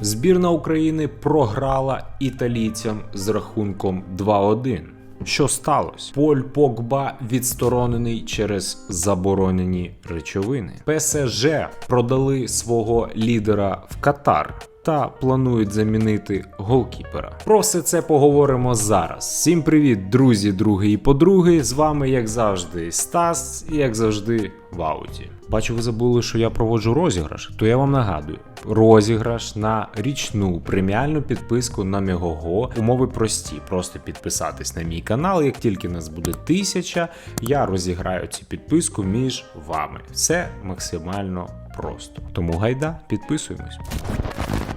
Збірна України програла італійцям з рахунком 2-1. Що сталося? Поль Погба відсторонений через заборонені речовини. ПСЖ продали свого лідера в Катар. Та планують замінити голкіпера. Про все це поговоримо зараз. Всім привіт, друзі, други і подруги. З вами, як завжди, Стас, і як завжди, в ауті. Бачу, ви забули, що я проводжу розіграш, то я вам нагадую: розіграш на річну преміальну підписку на Мегого. Умови прості. Просто підписатись на мій канал. Як тільки нас буде тисяча, я розіграю цю підписку між вами. Все максимально просто. Тому гайда, підписуємось.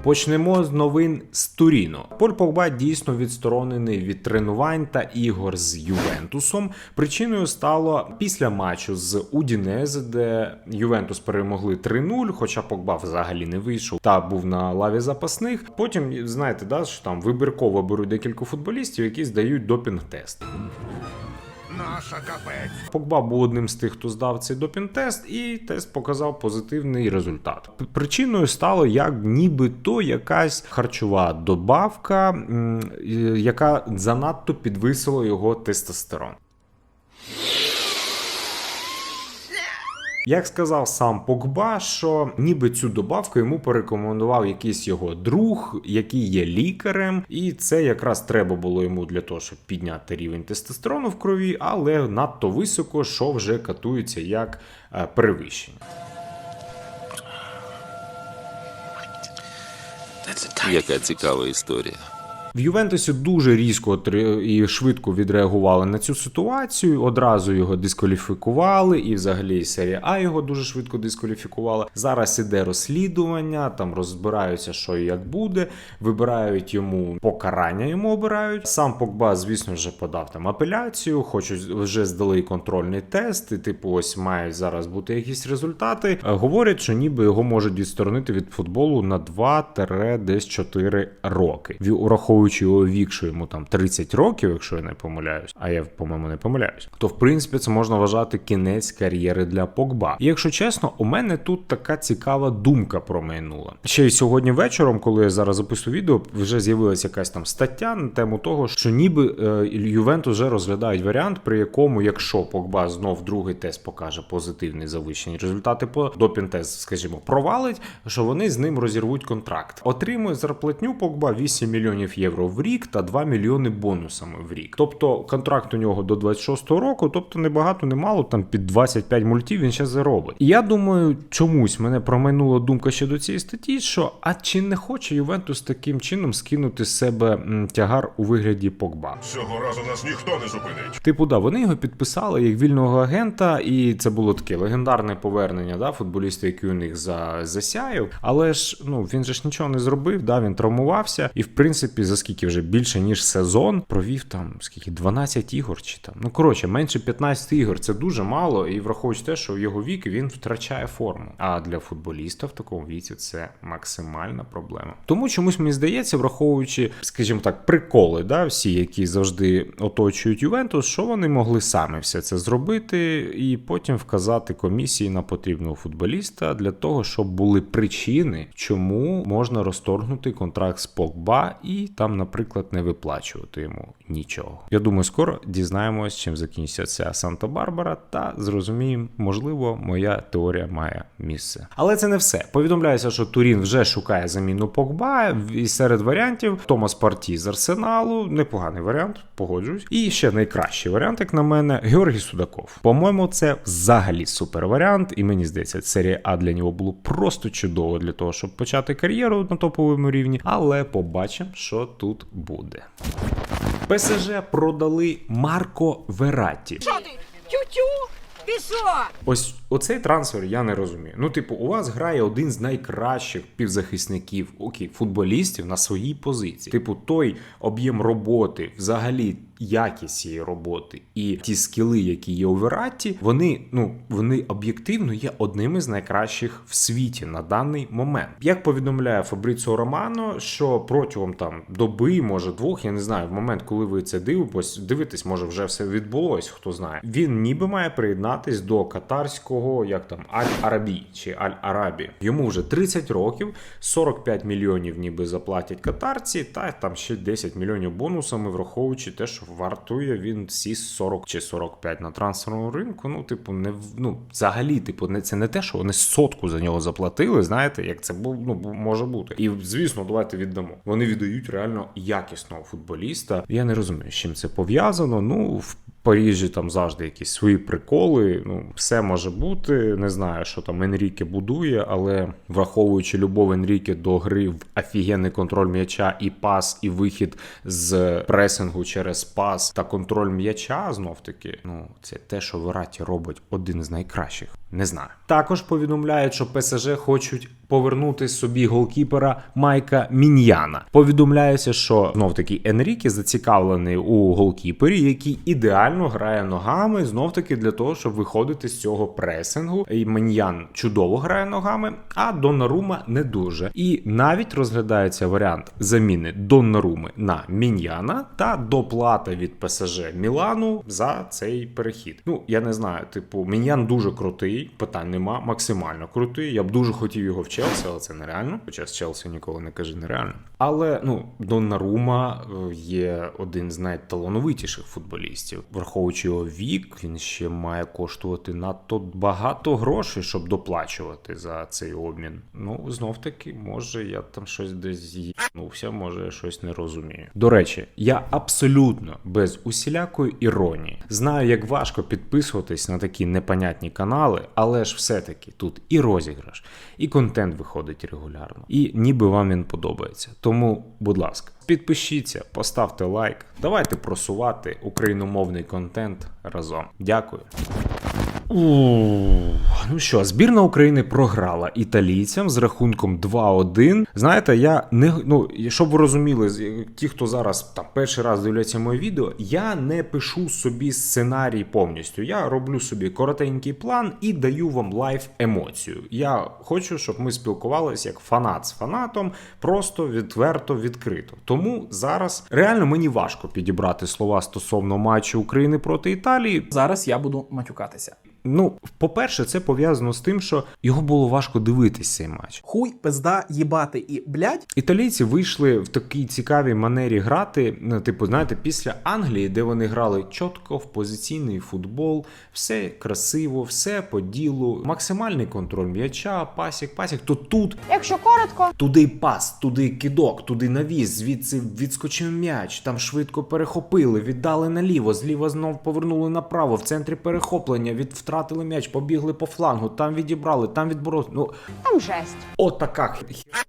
Почнемо з новин з Туріно. Поль Погба дійсно відсторонений від тренувань та ігор з Ювентусом. Причиною стало після матчу з Удінезе, де Ювентус перемогли 3-0, хоча Погба взагалі не вийшов та був на лаві запасних. Потім знаєте, да, що там вибірково беруть декілька футболістів, які здають допінг-тест. Наша капець. Погба був одним з тих, хто здав цей допінг-тест, і тест показав позитивний результат. Причиною стало як нібито якась харчова добавка, яка занадто підвисила його тестостерон. Як сказав сам Погба, що ніби цю добавку йому порекомендував якийсь його друг, який є лікарем, і це якраз треба було йому для того, щоб підняти рівень тестостерону в крові, але надто високо, що вже катується як е, перевищення. Яка цікава історія. В Ювентусі дуже різко і швидко відреагували на цю ситуацію. Одразу його дискваліфікували, і взагалі серія А його дуже швидко дискваліфікувала. Зараз іде розслідування, там розбираються, що і як буде. Вибирають йому покарання, йому обирають. Сам Погба, звісно, вже подав там апеляцію, хочуть вже здали контрольний тест. І типу, ось мають зараз бути якісь результати. Е, Говорять, що ніби його можуть відсторонити від футболу на 2-4 роки. Ві- Ураховуючи його вік, що йому там 30 років, якщо я не помиляюсь, а я по-моєму не помиляюсь, то в принципі це можна вважати кінець кар'єри для Погба. І якщо чесно, у мене тут така цікава думка промайнула. Ще й сьогодні вечором, коли я зараз записую відео, вже з'явилася якась там стаття на тему того, що ніби е, Ювентус вже розглядають варіант, при якому, якщо Погба знов другий тест покаже позитивний завищені результати по допінг-тест, скажімо, провалить, що вони з ним розірвуть контракт. Отримує зарплатню Погба 8 мільйонів євро в рік та 2 мільйони бонусами в рік. Тобто контракт у нього до 26-го року, тобто не багато, не мало, там під 25 мультів він ще заробить. І я думаю, чомусь мене промайнула думка ще до цієї статті, що а чи не хоче Ювентус таким чином скинути з себе тягар у вигляді Погба? Цього разу нас ніхто не зупинить. Типу, да, вони його підписали як вільного агента, і це було таке легендарне повернення, да, футболіста, який у них за, засяяв. Але ж ну він же ж нічого не зробив, да, він травмувався, і в принципі, за скільки вже більше ніж сезон, провів там скільки 12 ігор чи там. Ну коротше, менше 15 ігор. Це дуже мало, і враховуючи те, що в його вік він втрачає форму. А для футболіста в такому віці це максимальна проблема. Тому чомусь мені здається, враховуючи, скажімо так, приколи, да, всі, які завжди оточують Ювентус, що вони могли самі все це зробити, і потім вказати комісії на потрібного футболіста для того, щоб були причини, чому можна розторгнути контракт з Погба і там, наприклад, не виплачувати йому нічого. Я думаю, скоро дізнаємось, чим закінчиться ця Санта-Барбара, та зрозуміємо, можливо, моя теорія має місце. Але це не все. Повідомляється, що Турін вже шукає заміну Погба, і серед варіантів Томас Парті з Арсеналу, непоганий варіант, погоджуюсь. І ще найкращий варіант, як на мене, Георгій Судаков. По-моєму, це взагалі супер варіант, і мені здається, серія А для нього було просто чудово для того, щоб почати кар'єру на топовому рівні. Але побачимо, що тут буде. ПСЖ продали Марко Вератті. Що ти? Тю-тю? Ти що? Ось оцей трансфер я не розумію. Ну, типу, у вас грає один з найкращих півзахисників, окей, футболістів на своїй позиції. Типу, той об'єм роботи, взагалі якість цієї роботи і ті скіли, які є у Вератті, вони ну вони об'єктивно є одними з найкращих в світі на даний момент. Як повідомляє Фабріціо Романо, що протягом там доби, може двох, я не знаю, в момент, коли ви це дивитесь, дивитесь, може вже все відбулось, хто знає. Він ніби має приєднатись до катарського свого як там Аль-Арабі чи Аль-Арабі. Йому вже 30 років, 45 мільйонів ніби заплатять катарці, та там ще 10 мільйонів бонусами, враховуючи те, що вартує він всі 40 чи 45 на трансферному ринку. Ну, типу, не ну, взагалі, типу, не це не те, що вони сотку за нього заплатили. Знаєте, як це був, ну може бути. І звісно, давайте віддамо. Вони віддають реально якісного футболіста. Я не розумію, з чим це пов'язано. Ну в Парижі там завжди якісь свої приколи. Ну, все може бути. Не знаю, що там Енріке будує, але враховуючи любов Енріке до гри в офігенний контроль м'яча і пас, і вихід з пресингу через пас та контроль м'яча, знов таки, ну це те, що Вераті робить один з найкращих. Не знаю. Також повідомляють, що ПСЖ хочуть повернути собі голкіпера Майка Міньяна. Повідомляється, що знов таки Енріке зацікавлений у голкіпері, який ідеально грає ногами, знов таки для того, щоб виходити з цього пресингу. І Міньян чудово грає ногами, а Донарума не дуже. І навіть розглядається варіант заміни Донаруми на Міньяна та доплата від ПСЖ Мілану за цей перехід. Ну я не знаю, типу, Міньян дуже крутий, питань нема, максимально крутий. Я б дуже хотів його в Челсі, але це нереально. Хоча з Челсі ніколи не кажи нереально. Але ну Донарума е, є один з найталановитіших футболістів. Враховуючи його вік, він ще має коштувати надто багато грошей, щоб доплачувати за цей обмін. Ну знов таки, може, я там щось десь з'їбнувся, може я щось не розумію. До речі, я абсолютно без усілякої іронії знаю, як важко підписуватись на такі непонятні канали, але ж все-таки тут і розіграш, і контент виходить регулярно, і ніби вам він подобається. Тому, будь ласка, підпишіться, поставте лайк. Давайте просувати україномовний контент разом. Дякую. Ух, ну що, збірна України програла італійцям з рахунком 2-1. Знаєте, я не ну, щоб ви розуміли, ті, хто зараз там перший раз дивляться моє відео, я не пишу собі сценарій повністю. Я роблю собі коротенький план і даю вам лайв емоцію. Я хочу, щоб ми спілкувалися як фанат з фанатом, просто відверто відкрито. Тому зараз реально мені важко підібрати слова стосовно матчу України проти Італії. Зараз я буду матюкатися. Ну, по-перше, це пов'язано з тим, що його було важко дивитись цей матч. Хуй, пизда, їбати і блять. Італійці вийшли в такій цікавій манері грати. Ну, типу, знаєте, після Англії, де вони грали чітко в позиційний футбол, все красиво, все по ділу, максимальний контроль м'яча, пасік, пасік. То тут Якщо коротко, Туди пас, туди кидок, туди навіс, звідси відскочив м'яч, там швидко перехопили, віддали наліво, зліва знов повернули направо, в центрі перехоплення, від втратили м'яч, побігли по флангу, там відібрали, там відборолись. Ну, там жесть. от така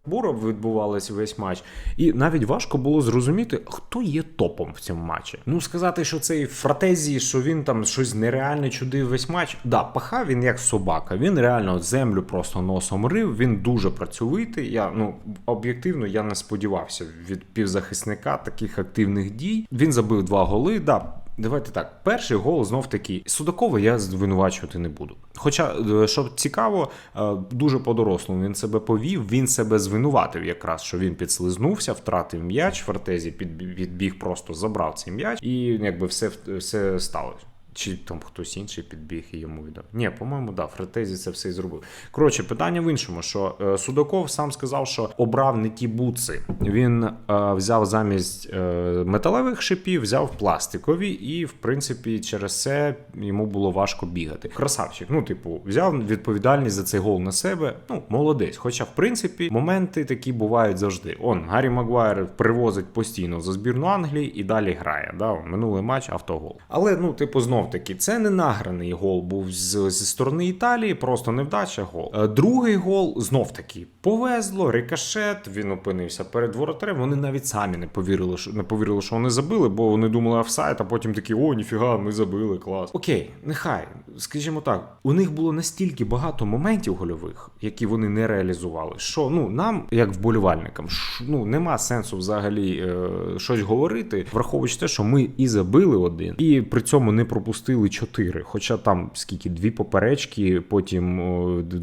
бура відбувалася весь матч. І навіть важко було зрозуміти, хто є топом в цьому матчі. Ну, сказати, що цей фратезії, що він там щось нереальне чудив весь матч. Да, пахав він як собака. Він реально землю просто носом рив. Він дуже працьовитий. Я ну об'єктивно я не сподівався від півзахисника таких активних дій. Він забив два голи. Да, Давайте так, перший гол знов таки Судакова я звинувачувати не буду. Хоча, е, що цікаво, е, дуже по-дорослому він себе повів, він себе звинуватив якраз, що він підслизнувся, втратив м'яч, підбіг, підбіг, просто забрав цей м'яч, і якби все, все сталося. Чи там хтось інший підбіг і йому віддав? Ні, по-моєму, да, Фретезі це все і зробив. Коротше, питання в іншому: що е, Судаков сам сказав, що обрав не ті буци. Він е, взяв замість е, металевих шипів, взяв пластикові, і в принципі через це йому було важко бігати. Красавчик, ну, типу, взяв відповідальність за цей гол на себе. Ну, молодець. Хоча, в принципі, моменти такі бувають завжди. Он Гаррі Магуайр привозить постійно за збірну Англії і далі грає. Да? Минулий матч автогол. Але ну, типу, знов таки, це не награний гол був з, зі сторони Італії, просто невдача гол. Е, Другий гол знов таки повезло, рикошет. Він опинився перед воротарем. Вони навіть самі не повірили, що не повірили, що вони забили, бо вони думали офсайд, а потім такі: о, ніфіга, ми забили, клас. Окей, нехай, скажімо так, у них було настільки багато моментів гольових, які вони не реалізували, що ну нам, як вболівальникам, ну нема сенсу взагалі е, щось говорити, враховуючи те, що ми і забили один, і при цьому не пропустили пропустили чотири. Хоча там скільки дві поперечки. Потім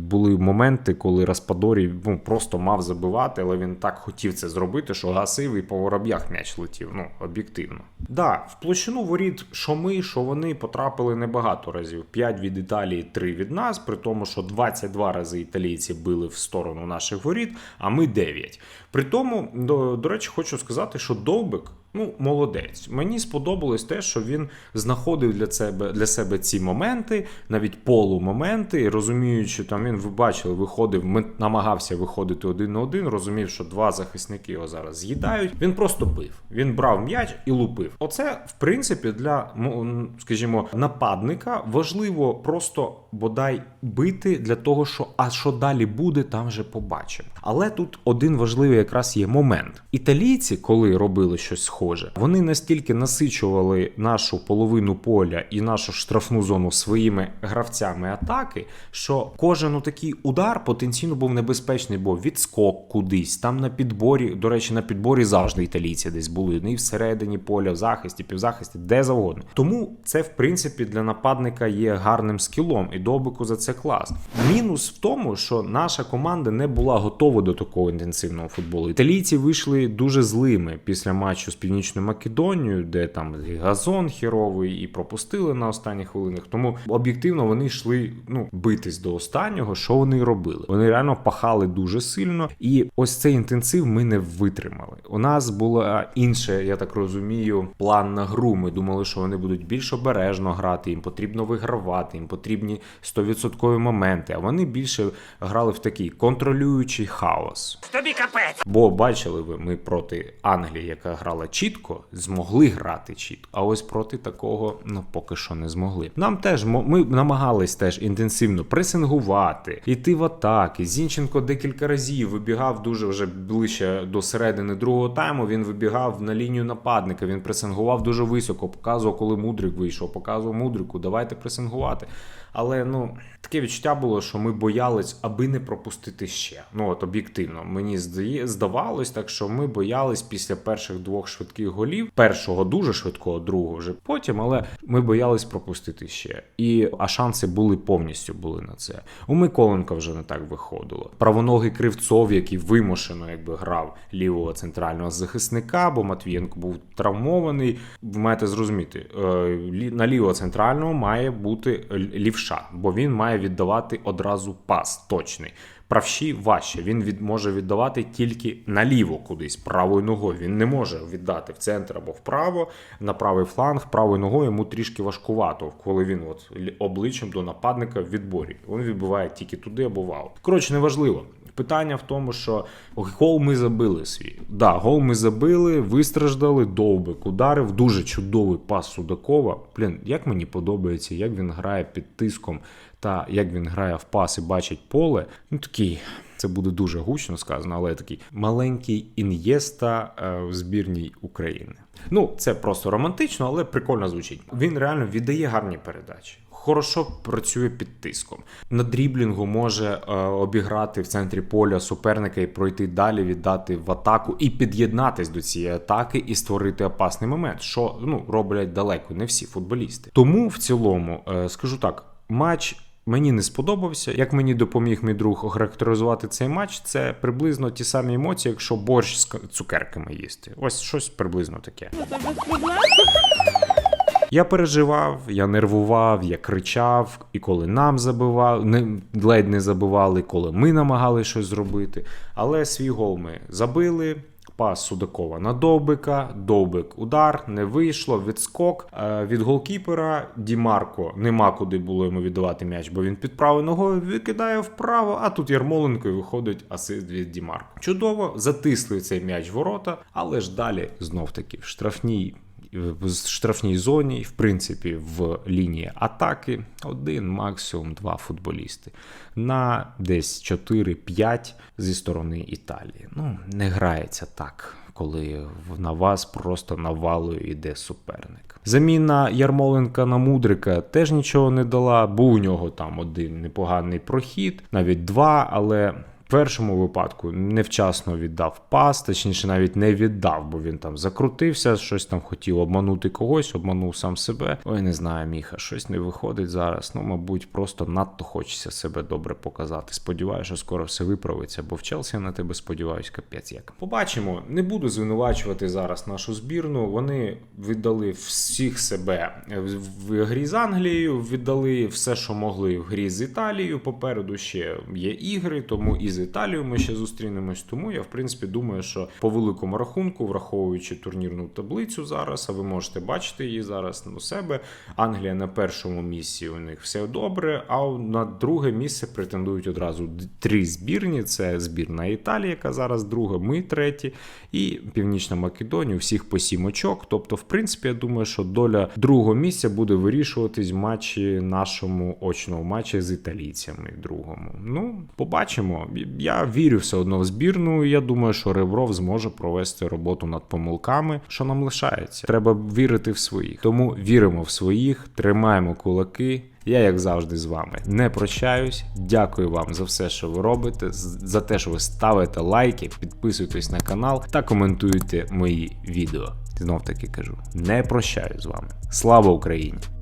були моменти, коли Распадорі ну, просто мав забивати, але він так хотів це зробити, що гасив і по вороб'ях м'яч летів. Ну, об'єктивно. Да, в площину воріт, що ми, що вони потрапили небагато разів. 5 від Італії, 3 від нас, при тому, що 22 рази італійці били в сторону наших воріт, а ми 9. При тому, до, до речі, хочу сказати, що Довбик. Ну, молодець. Мені сподобалось те, що він знаходив для себе для себе ці моменти, навіть полумоменти, розуміючи, там він ви бачили, виходив, намагався виходити один на один, розумів, що два захисники його зараз з'їдають. Він просто бив. Він брав м'яч і лупив. Оце, в принципі, для ну, скажімо, нападника важливо просто бодай бити для того, що а що далі буде, там вже побачимо. Але тут один важливий якраз є момент. Італійці, коли робили щось схоже, вони настільки насичували нашу половину поля і нашу штрафну зону своїми гравцями атаки, що кожен такий удар потенційно був небезпечний, бо відскок кудись, там на підборі, до речі, на підборі завжди італійці десь були. Ну і всередині поля, в захисті, півзахисті, де завгодно. Тому це, в принципі, для нападника є гарним скілом, і добику за це клас. Мінус в тому, що наша команда не була готова до такого інтенсивного футболу. Італійці вийшли дуже злими після матчу з Північною Македонією, де там і газон херовий, і пропустили на останніх хвилинах. Тому об'єктивно вони йшли ну битись до останнього, що вони робили. Вони реально пахали дуже сильно, і ось цей інтенсив ми не витримали. У нас була інша, я так розумію, план на гру. Ми думали, що вони будуть більш обережно грати, їм потрібно вигравати, їм потрібні 100% моменти. А вони більше грали в такий контролюючий хаос. Тобі капець. Бо бачили ви, ми проти Англії, яка грала чітко, змогли грати чітко. А ось проти такого ну поки що не змогли. Нам теж ми намагались теж інтенсивно пресингувати, йти в атаки. Зінченко декілька разів вибігав дуже вже ближче до середини другого тайму. Він вибігав на лінію нападника. Він пресингував дуже високо. Показував, коли мудрик вийшов. Показував мудрику. Давайте пресингувати. Але ну таке відчуття було, що ми боялись, аби не пропустити ще. Ну от об'єктивно, мені здавалось так, що ми боялись після перших двох швидких голів, першого дуже швидкого, другого вже потім, але ми боялись пропустити ще. І а шанси були повністю були на це. У Миколенка вже не так виходило. Правоногий Кривцов, який вимушено якби грав лівого центрального захисника, бо Матвієнко був травмований. Ви маєте зрозуміти, е, на лівого центрального має бути л- лівша, бо він має віддавати одразу пас точний. Правші важче. Він від може віддавати тільки наліво кудись правою ногою. Він не може віддати в центр або вправо на правий фланг. Правою ногою йому трішки важкувато, коли він от обличчям до нападника в відборі. Він відбиває тільки туди або в аут. Коротше, неважливо. Питання в тому, що гол ми забили свій. Да, гол ми забили, вистраждали, довбик ударив. Дуже чудовий пас Судакова. Блін, як мені подобається, як він грає під тиском та як він грає в пас і бачить поле. Ну такий. Це буде дуже гучно сказано, але такий маленький ін'єста е, в збірній України. Ну, це просто романтично, але прикольно звучить. Він реально віддає гарні передачі. Хорошо працює під тиском. На дріблінгу може е, обіграти в центрі поля суперника і пройти далі, віддати в атаку і під'єднатись до цієї атаки і створити опасний момент, що ну роблять далеко не всі футболісти. Тому в цілому е, скажу так, матч. Мені не сподобався. Як мені допоміг мій друг охарактеризувати цей матч, це приблизно ті самі емоції, якщо борщ з цукерками їсти. Ось щось приблизно таке. Я переживав, я нервував, я кричав, і коли нам забивали, не, ледь не забивали, коли ми намагались щось зробити. Але свій гол ми забили. Пас Судакова на Довбика, Довбик удар, не вийшло, відскок Е, від голкіпера. Дімарко нема куди було йому віддавати м'яч, бо він під правою ногою викидає вправо, а тут Ярмоленко і виходить асист від Дімарко. Чудово, затисли цей м'яч ворота, але ж далі знов таки в штрафній в штрафній зоні, в принципі, в лінії атаки один, максимум два футболісти на десь 4-5 зі сторони Італії. Ну, не грається так, коли на вас просто навалою йде суперник. Заміна Ярмоленка на Мудрика теж нічого не дала. Був у нього там один непоганий прохід, навіть два, але першому випадку невчасно віддав пас, точніше, навіть не віддав, бо він там закрутився, щось там хотів обманути когось, обманув сам себе. Ой, не знаю, Міха, щось не виходить зараз. Ну, мабуть, просто надто хочеться себе добре показати. Сподіваюся, що скоро все виправиться, бо в Челсі на тебе сподіваюсь, капець як. Побачимо. Не буду звинувачувати зараз нашу збірну. Вони віддали всіх себе в грі з Англією, віддали все, що могли в грі з Італією. Попереду ще є ігри, тому і з Італією ми ще зустрінемось. Тому я, в принципі, думаю, що по великому рахунку, враховуючи турнірну таблицю зараз, а ви можете бачити її зараз у себе. Англія на першому місці у них все добре. А на друге місце претендують одразу три збірні: це збірна Італії, яка зараз друга, ми треті, і Північна Македонія. Всіх по сім очок. Тобто, в принципі, я думаю, що доля другого місця буде вирішуватись в матчі нашому очному матчі з італійцями. Другому. Ну, побачимо. Я вірю все одно в збірну. Я думаю, що Ребров зможе провести роботу над помилками, що нам лишається. Треба вірити в своїх. Тому віримо в своїх, тримаємо кулаки. Я, як завжди, з вами не прощаюсь. Дякую вам за все, що ви робите, за те, що ви ставите лайки, підписуєтесь на канал та коментуєте мої відео. Знов таки кажу: не прощаюсь з вами. Слава Україні!